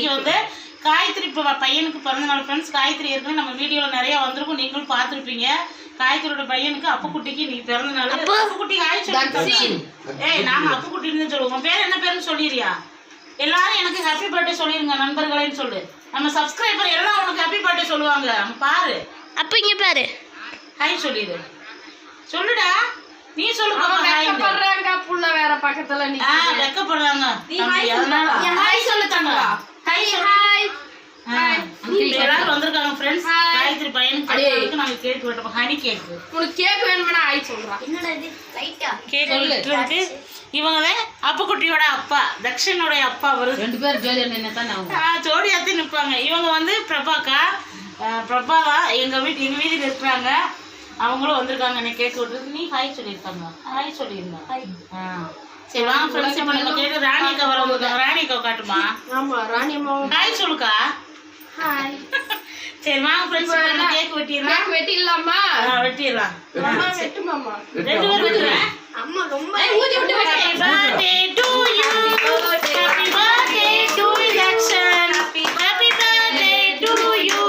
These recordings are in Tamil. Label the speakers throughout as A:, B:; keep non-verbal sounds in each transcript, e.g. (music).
A: இன்னைக்கு வந்து காயத்ரி இப்போ பையனுக்கு பிறந்த நாள் ஃப்ரெண்ட்ஸ் காயத்ரி ஏற்கனவே நம்ம வீடியோவில் நிறைய வந்திருக்கும். நீங்களும் பார்த்துருப்பீங்க. காயத்ரியோட பையனுக்கு அப்புக்குட்டிக்கு நீ பிறந்த நாள் அப்புக்குட்டி ஆய் சொல்லி ஏய் நாங்க அப்புக்குட்டின்னு சொல்லுவோம். உன் பேர் என்ன பேருன்னு சொல்லிடுறியா? எல்லாரும் எனக்கு ஹாப்பி பர்த்டே சொல்லிருங்க நண்பர்களேன்னு சொல்லு. நம்ம சப்ஸ்கிரைபர் எல்லாம் உனக்கு ஹாப்பி பர்த்டே சொல்லுவாங்க. அங்க பாரு.
B: அப்ப இங்க பாரு.
A: ஹாய் சொல்லிடு. சொல்லுடா. நீ சொல்லு பாப்பா ஹாய்
C: புள்ள வேற பக்கத்துல நீ
A: ஆ வெக்கப்படுறாங்க அதனால ஹாய் சொல்லு தங்க ஹாய் சொல்லு
C: ஹாய்
A: எல்லாரும் வந்திருக்காங்க ஃப்ரெண்ட்ஸ் காயத்ரி பையனுக்கு பிறந்தநாளுக்கு நாங்க கேக் வெட்டப்போம் ஹனி கேக்
C: உனக்கு கேக் வேணும்னா ஆய் சொல்றா.
A: கேக் வெட்டுறதுக்கு இவங்க அப்புக்குட்டியோட அப்பா தக்ஷனோட அப்பா அவரு.
D: ரெண்டு பேரும் ஜோதியா நின்று தான் அவங்க
A: ஆ, ஜோடியாத்தி நிற்பாங்க இவங்க வந்து பிரபாக்கா. ஆ, பிரபா தான் எங்க வீட்டு எங்க வீட்டுல இருக்கிறாங்க. அவங்களும் வந்திருக்காங்க. என்ன கேக் விட்டுருக்கு நீ ஹாய் சொல்லியிருக்காங்க. ஹாய் சொல்லியிருந்தாங்க ஆ. சரி வாங்க ஃப்ரெண்ட்ஸ் இப்போ நம்ம கேட்டு ராணி அக்கா வர வந்திருக்காங்க. ராணி அக்கா காட்டுமா
C: ஆமா ராணி அம்மாவும்
A: ஹாய் சொல்லுக்கா. சரி வாங்க ஃப்ரெண்ட்ஸ் நம்ம கேக் வெட்டிடலாம்.
C: கேக் வெட்டிடலாமா?
A: ஆ, வெட்டிடலாம்.
C: அம்மா வெட்டு. மாமா.
A: ரெண்டு பேரும் வெட்டுறேன்.
C: அம்மா ரொம்ப
A: Happy birthday to you. Happy birthday to you, Dakshan. Happy birthday to you.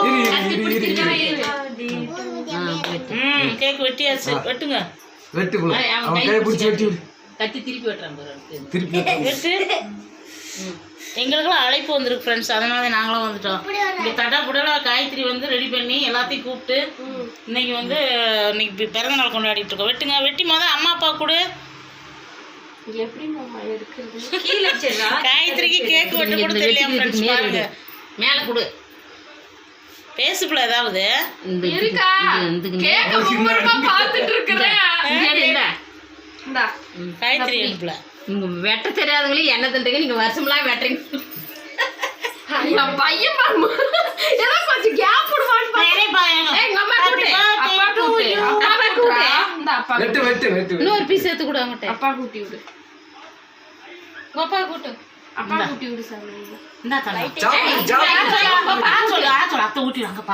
A: ம் கேக் வெட்டியாச்சு. வெட்டுங்க.
E: வெட்டு புள்ள. அவன் கையை பிடிச்சி வெட்டி. விடு
D: கத்தி திருப்பி வெட்டுறான் பாரு.
E: திருப்பி வெட்டு.
A: எங்களுக்கெல்லாம் அழைப்பு வந்திருக்கு ஃப்ரெண்ட்ஸ் அதனால நாங்களும் வந்துட்டோம். இங்கே தடா புடலா காயத்ரி வந்து ரெடி பண்ணி எல்லாத்தையும் கூப்பிட்டு இன்னைக்கு வந்து இன்னைக்கு பிறந்த நாள் கொண்டாடிட்டு இருக்கோம். வெட்டுங்க வெட்டி மொதல் அம்மா அப்பா கூட. (laughs) காயத்ரிக்கு கேக் வெட்ட கூட
D: வெட்டிக்கிறதுக்கு
A: ஃப்ரெண்ட்ஸ்
D: மேல
A: பாருங்க.
D: மேல கொடு.
A: பேசுப்புல ஏதாவது?
C: இருக்கா? கேக்க மும்முரமா பாத்துட்டு இருக்கிறேன்.
A: காயத்ரி எடுப்புல.
D: வெட்ட தெரியாதவங்களே என்ன தண்டுங்க நீங்க வருஷம்லாம் வெட்டுறீங்க.
C: என் பையன் பாருமா. ஏதோ கொஞ்சம் கேப் அப்பா. அப்பா அப்பா
D: இன்னொரு பீஸ் எடுத்து கொடு
C: அப்பா கூட்டி விடு.
D: கோப்பா கூட்டு
C: அப்பா கூட்டி விடு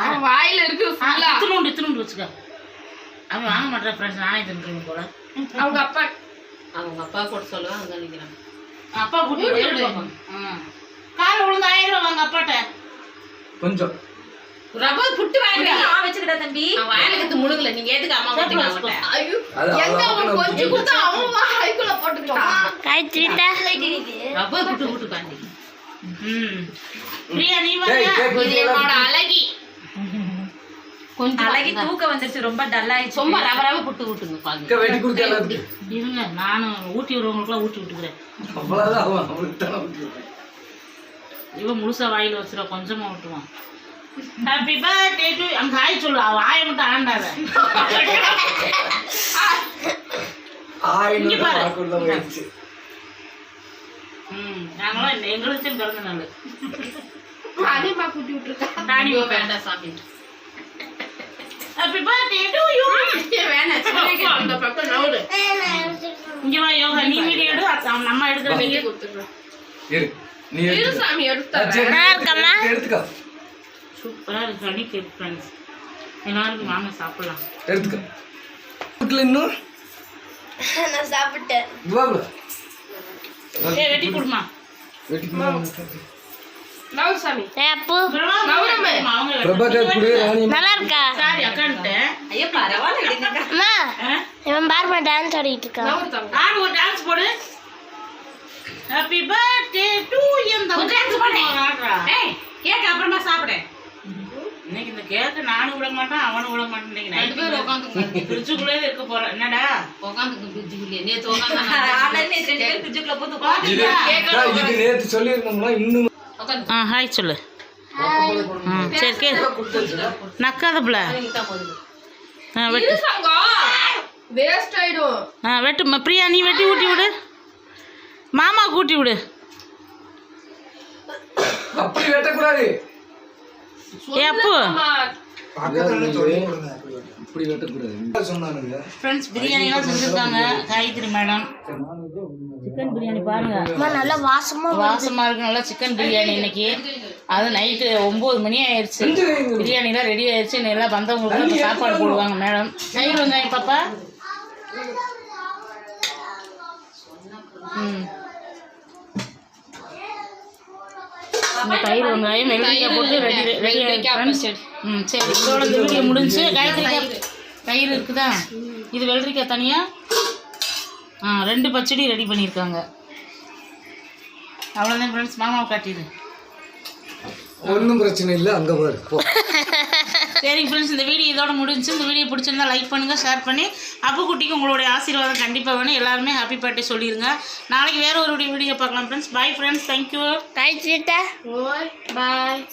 C: அவன் வாயில இருக்கு
A: இத்துணுண்டு, இத்துணுண்டு வச்சுக்க. அவன் வாங்க மாட்டான் நானே தின்றுவேன் போல.
C: அவங்க அப்பா
D: அவங்க அப்பா கூட சொல்லுவாங்க அங்க நிக்கிறாங்க
A: அப்பா கூட்டி. கால்ல விழுந்து ஆயிரம் ரூபா வாங்க அப்பாட்ட.
E: கொஞ்சம்.
D: ரப்பர் புட்டு வாங்க வச்சுக்கிட்டா தம்பி. அவன் வாயில கத்து முழுங்கல நீங்க எதுக்கு அம்மா
C: ஐயோ எங்க அவன் கொஞ்சம் கொடுத்தா அவன் வாய்க்குள்ள
D: ரப்பர் புட்டு புட்டு
A: ம். பிரியா, நீ
C: இது என்னோட அழகி.
D: கொஞ்சம்
F: அழகி தூக்கம் வந்துருச்சு ரொம்ப டல்லாயிடுச்சு
D: சும்மா ரவ ரவ புட்டு விட்டுங்க பாருங்க.
E: அக்கா வெட்டி கொடுக்க எல்லாத்துக்கும்
A: இருங்க, நானும் ஊட்டி விடுறவங்களுக்குலாம் ஊட்டி விட்டுக்கிறேன்.
E: அவ்வளவுதான்.
A: இவன் முழுசா வாயில கொஞ்சமா விட்டுவான் ஹாப்பி பர்த்டே டு அங்க ஹாய் சொல்லு அவ வாயை மட்டும் ஆண்டாத. ம் நாங்களாம் எங்களுக்கு பிறந்த நாள்.
C: அதிகமா கூட்டி விட்டுருக்கான்
A: ராணி
D: ஐயோ, வேண்டாம் சாமி
A: ஹாப்பி பர்த்டே டு யூ
C: வேணாம். அந்த பக்கம் நவுடு.
A: இங்க வா யோகா. நீ வீடியோ எடு. அவன் நம்ம எடுக்கிற வீடியோ
C: கொடுத்துடுறேன்.
E: இரு. நீ
C: இரு. சாமி எடுத்து
B: இருக்கம்மா?
E: எடுத்துக்கோ
A: சூப்பரா இருக்கு ஹனி கேக் ஃப்ரெண்ட்ஸ் எல்லாருக்கும் வாங்க சாப்பிடலாம்.
E: எடுத்துக்கோ. வீட்டுல இன்னும்
B: நான் சாப்பிட்டேன்.
A: வெட்டி கொடுமா.
E: வெட்டி கொடுமா.
B: நல்லா இருக்கா இவன் பாருமா டான்ஸ் ஆடிட்டு இருக்கான்
A: ஒரு டான்ஸ் போடு. ஹாப்பி பர்த்டே டு யூ இந்த டான்ஸ் போடு. ஆடுறா
D: ஏய் கேக் அப்புறமா சாப்பிடு.
A: இன்னைக்கு இந்த கேக்க நானும் விட மாட்டேன் அவனும் விட மாட்டேன். இன்னைக்கு
D: ரெண்டு பேரும்
A: நைட்டு
D: உட்காந்துங்க
A: ஃப்ரிட்ஜுக்குள்ளே இருக்க போறேன் என்னடா?
D: உட்காந்துங்க பிரிட்ஜுக்குள்ளேயே. நேத்து உட்காந்து
F: ஆல்ரெடி நேத்து ரெண்டு பேரும் ஃப்ரிட்ஜுக்குள்ள போட்டு
E: இது
A: பாத்தீங்களா?
E: அக்கா, இது நேத்து சொல்லியிருந்தோம்னா இன்னும்
A: ஆ ஹாய் சொல்லு. ம் சரி கே. நக்காத பிள்ளை ஆ வெட்டு.
C: வேஸ்ட் ஆயிடும்.
A: ஆ வெட்டு பிரியா நீ வெட்டி ஊட்டி விடு. மாமா கூட்டி விடு.
E: அப்படி வெட்டக்கூடாது.
A: ஏ அப்பு.
E: இப்படி வெட்டக்கூடாது. சொன்னானுங்க.
A: ஃப்ரெண்ட்ஸ் பிரியாணிலாம் செஞ்சுருக்காங்க. காயத்ரி மேடம். சிக்கன் பிரியாணி பாருங்க.
B: நல்லா வாசமா
A: வாசமா இருக்கு. நல்லா சிக்கன் பிரியாணி இன்னைக்கு. அது நைட்டு ஒம்பது மணி ஆயிடுச்சு. பிரியாணிலாம் ரெடி ஆயிடுச்சு. எல்லாம் வந்தவங்களுக்கு சாப்பாடு போடுவாங்க மேடம். தயிர் வெங்காயம் பாப்பா. ம். இந்த தயிர் வெங்காயம் வெள்ளரிக்காய் போட்டு ரெடி ரெடி ஆகிடுச்சு ம் சரி. இதோட இந்த வீடியோ முடிஞ்சு காயத்ரிக்காய் தயிர் இருக்குதா? இது வெள்ளரிக்காய் தனியாக ஆ ரெண்டு பச்சடி ரெடி பண்ணியிருக்காங்க. அவ்வளோதான் ஃப்ரெண்ட்ஸ். மாமாவை காட்டிடு.
E: ஒன்றும் பிரச்சனை இல்லை. அங்கே பாரு (laughs) போ
A: சரி ஃப்ரெண்ட்ஸ் இந்த வீடியோ இதோட முடிஞ்சு இந்த வீடியோ பிடிச்சிருந்தா லைக் பண்ணுங்கள் ஷேர் பண்ணி அப்பு குட்டிக்கு உங்களுடைய ஆசீர்வாதம் கண்டிப்பாக வேணும். எல்லாருமே ஹாப்பி பர்த்டே சொல்லிடுங்க நாளைக்கு வேற ஒரு வீடியோ பார்க்கலாம் friends bye friends thank you
B: cheetah
A: bye